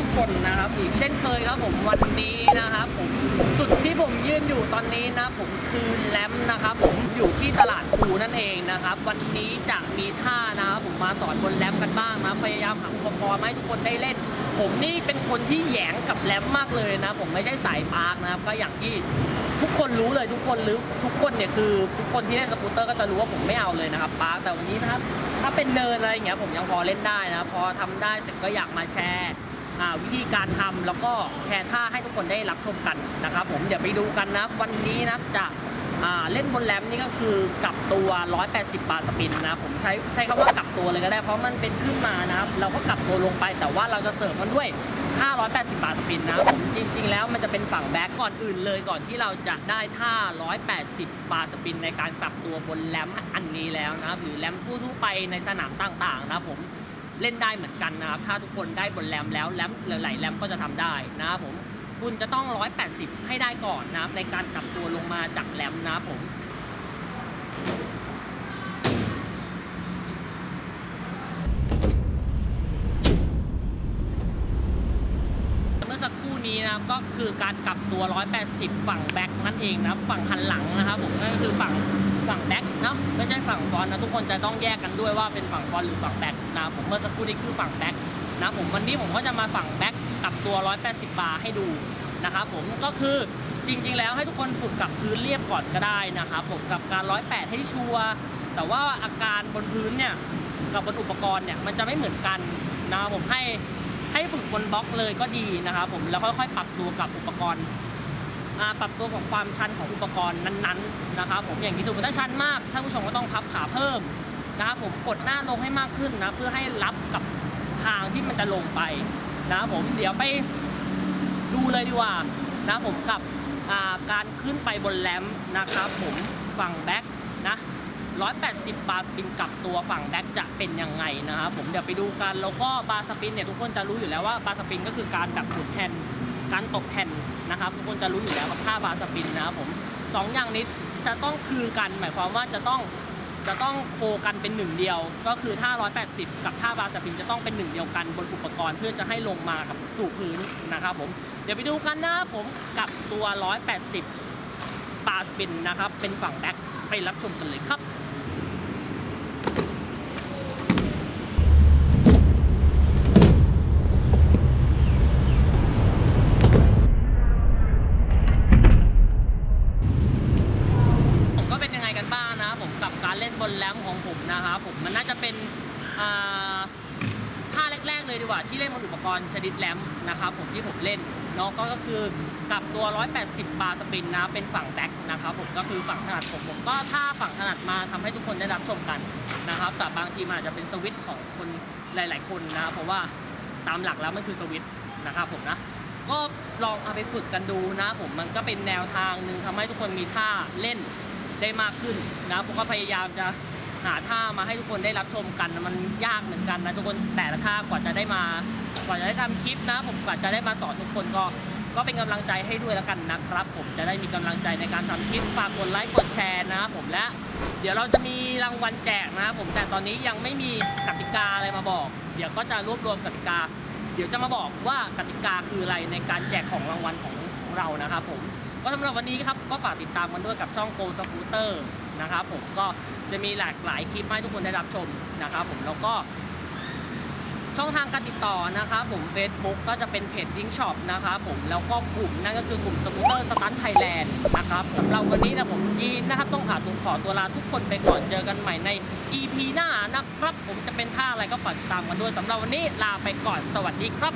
ทุกๆคนนะครับอีกเช่นเคยครับผมวันนี้นะครับผมจุดที่ผมยืนอยู่ตอนนี้นะผมคือแลมนะครับผมอยู่ที่ตลาดภูนั่นเองนะครับ วันนี้จะมีท่านะครับผมมาสอนบนแลมกันบ้างนะพยายามหาอุปกรณ์ให้ทุกคนได้เล่น ผมนี่เป็นคนที่แยงกับแลมมากเลยนะผมไม่ใช่สายปาร์กนะครับก็อย่างที่ทุกคนรู้เลยทุกคนรู้ทุกคนเนี่ยคือทุกคนที่เล่นสกูตเตอร์ก็จะรู้ว่าผมไม่เอาเลยนะครับปาร์คแต่วันนี้นะครับถ้าเป็นเนินอะไรอย่างเงี้ยผมยังพอเล่นได้นะพอทำได้เสร็จก็อยากมาแชร์ วิธีการทำแล้วก็แชร์ท่าให้ทุกคนได้รับชมกันนะครับ ผมเดี๋ยวไปดูกันนะวันนี้นะจะเล่นบนแรมนี่ก็คือกลับตัว 180 บาทสปินนะผมใช้ใช้คำว่ากลับตัวเลยก็ได้ เพราะมันเป็นขึ้นมานะครับเราก็กลับตัวลงไปแต่ว่าเราจะเสริมมันด้วย 580 บาทสปินนะผมจริง ๆ แล้วมันจะเป็นฝั่งแบ็กก่อนอื่นเลยก่อนที่เราจะได้ท่า 180 บาทสปินในการปรับตัวบนแรมอันนี้แล้วนะครับหรือแรมทั่วๆไปในสนามต่างๆนะครับผม เล่นได้เหมือนกันนะครับ ถ้าทุกคนได้บนแรมแล้วแรมหลายๆแรมก็จะทำได้นะครับผมคุณจะต้อง 180 ให้ได้ก่อนนะครับในการกลับตัวลงมาจากแรมนะครับผมเมื่อสักครู่นี้นะครับก็คือการกลับตัว 180 ฝั่งแบ็คนั่นเองนะครับ ฝั่งหันหลังนะครับผมนั่นก็คือฝั่ง ฝั่งแบ็คเนาะไม่ใช่ฝั่งฟอนนะทุกคนจะต้องแยกกันด้วยว่าเป็นฝั่งฟอนหรือฝั่งแบ็คนะผมเมื่อสักครู่นี้คือฝั่งแบ็คนะผมวันนี้ผมก็จะมาฝั่งแบ็คกับตัว 180 บาร์ให้ดูนะครับผมก็คือจริงๆแล้วให้ทุกคนฝึกกับพื้นเรียบก่อนก็ได้นะครับผมกับการ 108 ให้ชัวร์แต่ว่าอาการบนพื้นเนี่ยกับบนอุปกรณ์เนี่ยมันจะไม่เหมือนกันนะผมให้ให้ฝึกบนบล็อกเลยก็ดีนะครับผมแล้วค่อยๆปรับตัวกับอุปกรณ์ ปรับตัวของความชันของอุปกรณ์นั้นๆนะครับผมอย่างที่สมมติถ้าชันมากท่านผู้ชมก็ต้องพับขาเพิ่มนะครับผมกดหน้าลงให้มากขึ้นนะเพื่อให้รับกับทางที่มันจะลงไปนะครับผมเดี๋ยวไปดูเลยดีกว่านะครับผมกับาการขึ้นไปบนแรมนะครับผมฝั่งแบ็คนะ180 บาร์สปินกับตัวฝั่งแบ็กจะเป็นยังไงนะครับผมเดี๋ยวไปดูกันแล้วก็บาร์สปินเนี่ยทุกคนจะรู้อยู่แล้วว่าบาร์สปินก็คือการดักขุดแผ่น การตกแผ่นนะครับ ทุกคนจะรู้อยู่แล้วกับท่าบาสปินนะครับผมสองอย่างนี้จะต้องคือกันหมายความว่าจะต้องจะต้องโคกันเป็นหนึ่งเดียว ก็คือท่า 180 กับท่าบาสปินจะต้องเป็นหนึ่งเดียวกันบนอุปกรณ์เพื่อจะให้ลงมากับสู่พื้นนะครับผมเดี๋ยวไปดูกันนะครับผมกับตัว 180 บาสปินนะครับเป็นฝั่งแบ็คไปรับชมกันเลยครับ ผมก็เป็นยังไงกันบ้างนะครับผมกับการเล่ นบนแรมของผมนะครับผมมันน่าจะเป็นท่าแรกๆเลยดีกว่าที่เล่นบนอุปกรณ์ชนิดแรมนะครับผมที่ผมเล่นเนาะก็ก็คือกับตัว 180 บาร์สปินนะเป็นฝั่งแบ็คนะครับผมก็คือฝั่งถนัดผมผมก็ถ้าฝั่งถนัดมาทำให้ทุกคนได้รับชมกันนะครับ แต่บางทีมันอาจจะเป็นสวิตช์ของคนหลาย ๆ คนนะเพราะว่าตามหลักแล้วมันคือสวิตช์นะครับผมนะก็ลองเอาไปฝึกกันดูนะผมมันก็เป็นแนวทางหนึ่งทำให้ทุกคนมีท่าเล่น ได้มากขึ้นนะผมก็พยายามจะหาท่ามาให้ทุกคนได้รับชมกันมันยากเหมือนกันนะทุกคนแต่ละท่ากว่าจะได้มากว่าจะได้ทำคลิปนะ ผมกว่าจะได้มาสอนทุกคนก็ก็เป็นกำลังใจให้ด้วยแล้วกันนะครับ ผมจะได้มีกำลังใจในการทำคลิปฝากกดไลค์กดแชร์นะครับผมและเดี๋ยวเราจะมีรางวัลแจกนะครับผมแต่ตอนนี้ยังไม่มีกติกาอะไรมาบอก เดี๋ยวก็จะรวบรวมกติกา เดี๋ยวจะมาบอกว่ากติกาคืออะไรในการแจกของรางวัลของของเรานะครับผม ก็สำหรับวันนี้ครับก็ฝากติดตามกันด้วยกับช่อง Go Scooter นะครับผมก็จะมีหลากหลายคลิปให้ทุกคนได้รับชมนะครับผมแล้วก็ช่องทางการติดต่อนะครับผม Facebook ก็จะเป็นเพจ Link Shop นะครับผมแล้วก็กลุ่มนั่นก็คือกลุ่มสกูตเตอร์สตันไทยแลนด์นะครับสำหรับวันนี้นะผมยีนนะครับ ต้องขาตัวขอตัวลาทุกคนไปก่อนเจอกันใหม่ใน EP หน้านะครับ ผมจะเป็นท่าอะไรก็ฝากติดตามกันด้วยสำหรับวันนี้ลาไปก่อนสวัสดีครับ